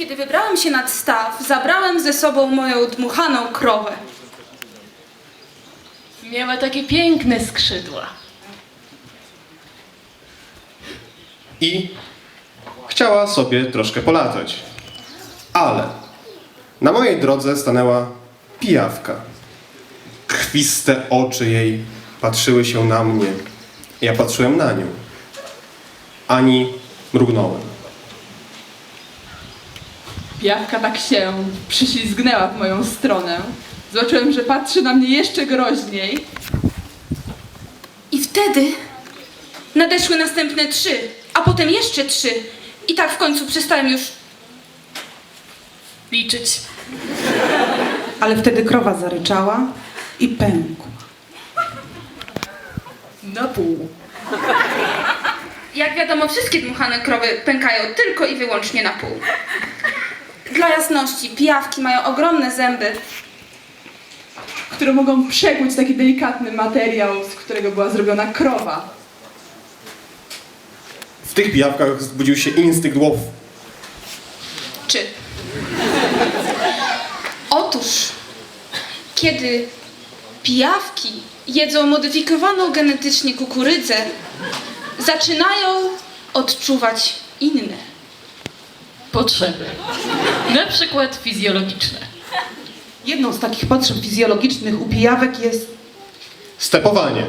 Kiedy wybrałem się nad staw, zabrałem ze sobą moją dmuchaną krowę. Miała takie piękne skrzydła. i chciała sobie troszkę polatać. Ale na mojej drodze stanęła pijawka. Krwiste oczy jej patrzyły się na mnie. Ja patrzyłem na nią. Ani mrugnąłem. Pijawka tak się przyślizgnęła w moją stronę. Zobaczyłem, że patrzy na mnie jeszcze groźniej. I wtedy nadeszły następne trzy, a potem jeszcze trzy. I tak w końcu przestałem już liczyć. Ale wtedy krowa zaryczała i pękła. Na pół. Jak wiadomo, wszystkie dmuchane krowy pękają tylko i wyłącznie na pół. Dla jasności, pijawki mają ogromne zęby, Które mogą przekłuć taki delikatny materiał, z którego była zrobiona krowa. W tych pijawkach zbudził się instynkt łowu. Czy? Otóż, kiedy pijawki jedzą modyfikowaną genetycznie kukurydzę, zaczynają odczuwać inne. Potrzeby. Na przykład fizjologiczne. Jedną z takich potrzeb fizjologicznych u pijawek jest Stepowanie.